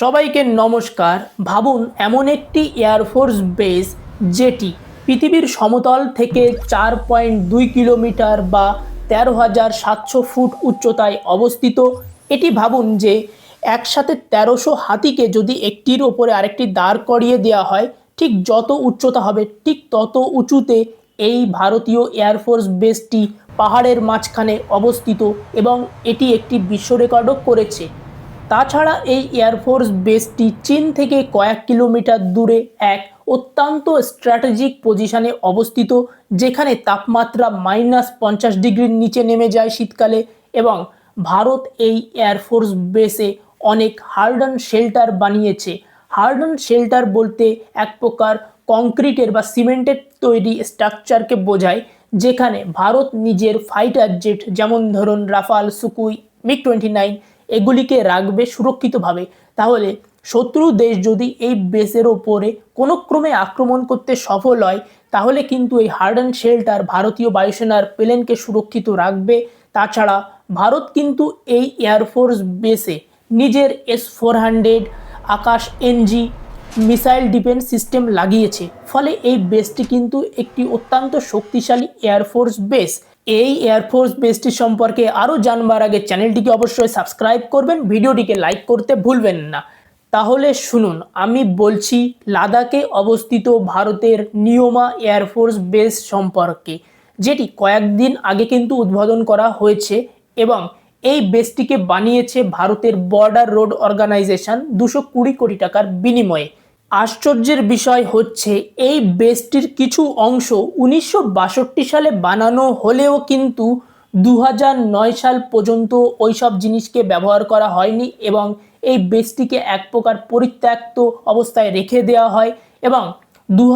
সবাইকে নমস্কার। ভাবুন, এমন একটি এয়ারফোর্স বেস যেটি পৃথিবীর সমতল থেকে চার পয়েন্ট দুই কিলোমিটার বা তেরো হাজার সাতশো ফুট উচ্চতায় অবস্থিত। এটি ভাবুন যে একসাথে তেরোশো হাতিকে যদি একটির ওপরে আরেকটি দাঁড় করিয়ে দেওয়া হয়, ঠিক যত উচ্চতা হবে, ঠিক তত উঁচুতে এই ভারতীয় এয়ারফোর্স বেসটি পাহাড়ের মাঝখানে অবস্থিত এবং এটি একটি বিশ্ব রেকর্ডও করেছে। তাছাড়া এই এয়ারফোর্স বেসটি চীন থেকে কয়েক কিলোমিটার দূরে এক অত্যন্ত স্ট্র্যাটেজিক পজিশনে অবস্থিত, যেখানে তাপমাত্রা মাইনাস পঞ্চাশ ডিগ্রির নিচে নেমে যায় শীতকালে এবং ভারত এই এয়ারফোর্স বেসে অনেক হার্ডন শেল্টার বানিয়েছে। হার্ডন শেল্টার বলতে এক প্রকার কংক্রিটের বা সিমেন্টের তৈরি স্ট্রাকচারকে বোঝায়, যেখানে ভারত নিজের ফাইটার জেট যেমন ধরুন Rafale, Sukhoi MiG twenty nine এগুলিকে রাখবে সুরক্ষিতভাবে। তাহলে শত্রু দেশ যদি এই বেসের ওপরে কোনো ক্রমে আক্রমণ করতে সফল হয়, তাহলে কিন্তু এই হার্ড অ্যান্ড শেল্টার ভারতীয় বায়ুসেনার প্লেনকে সুরক্ষিত রাখবে। তাছাড়া ভারত কিন্তু এই এয়ারফোর্স বেসে নিজের S four hundred Akash NG missile defence system লাগিয়েছে। ফলে এই বেসটি কিন্তু একটি অত্যন্ত শক্তিশালী এয়ারফোর্স বেস। এই এয়ারফোর্স বেসটি সম্পর্কে আরও জানবার আগে চ্যানেলটিকে অবশ্যই সাবস্ক্রাইব করবেন, ভিডিওটিকে লাইক করতে ভুলবেন না। তাহলে শুনুন, আমি বলছি লাদাখে অবস্থিত ভারতের নিয়মা এয়ারফোর্স বেস সম্পর্কে, যেটি কয়েকদিন আগে কিন্তু উদ্বোধন করা হয়েছে এবং এই বেসটিকে বানিয়েছে ভারতের বর্ডার রোড অর্গানাইজেশন দুশো কুড়ি কোটি টাকার বিনিময়ে। আশ্চর্যের বিষয় হচ্ছে, এই বেসটির কিছু অংশ উনিশশো বাষট্টি সালে বানানো হলেও কিন্তু দু সাল পর্যন্ত ওইসব জিনিসকে ব্যবহার করা হয়নি এবং এই বেসটিকে এক প্রকার পরিত্যক্ত অবস্থায় রেখে দেওয়া হয় এবং দু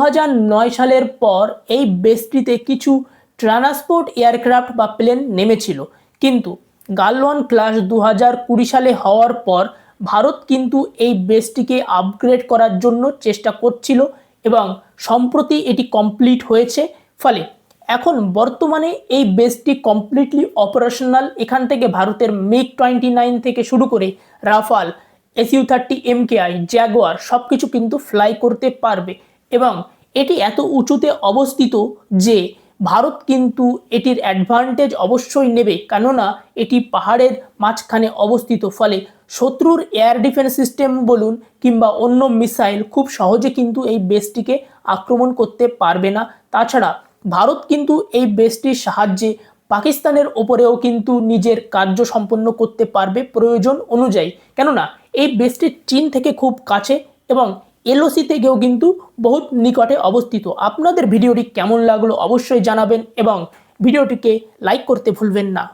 সালের পর এই বেসটিতে কিছু ট্রান্সপোর্ট এয়ারক্রাফট বা প্লেন নেমেছিল। কিন্তু গালওয়ান ক্লাস দু হাজার কুড়ি সালে হওয়ার পর ভারত কিন্তু এই বেসটিকে আপগ্রেড করার জন্য চেষ্টা করছিল এবং সম্প্রতি এটি কমপ্লিট হয়েছে। ফলে এখন বর্তমানে এই বেসটি কমপ্লিটলি অপারেশনাল এখান থেকে ভারতের মিগ টোয়েন্টি নাইন থেকে শুরু করে Rafale SU thirty MKI Jaguar সব কিছু কিন্তু ফ্লাই করতে পারবে। এবং এটি এত উঁচুতে অবস্থিত যে ভারত কিন্তু এটির অ্যাডভান্টেজ অবশ্যই নেবে। কেননা, এটি পাহাড়ের মাঝখানে অবস্থিত। ফলে শত্রুর এয়ার ডিফেন্স সিস্টেম বলুন কিংবা অন্য মিসাইল খুব সহজে কিন্তু এই বেসটিকে আক্রমণ করতে পারবে না। তাছাড়া, ভারত কিন্তু এই বেসটির সাহায্যে পাকিস্তানের ওপরেও কিন্তু নিজের কার্য সম্পন্ন করতে পারবে প্রয়োজন অনুযায়ী। কেননা, এই বেসটি চীন থেকে খুব কাছে এবং এলওসি থেকেও কিন্তু বহুত নিকটে অবস্থিত। আপনাদের ভিডিওটি কেমন লাগল অবশ্যই জানাবেন এবং ভিডিওটিকে লাইক করতে ভুলবেন না।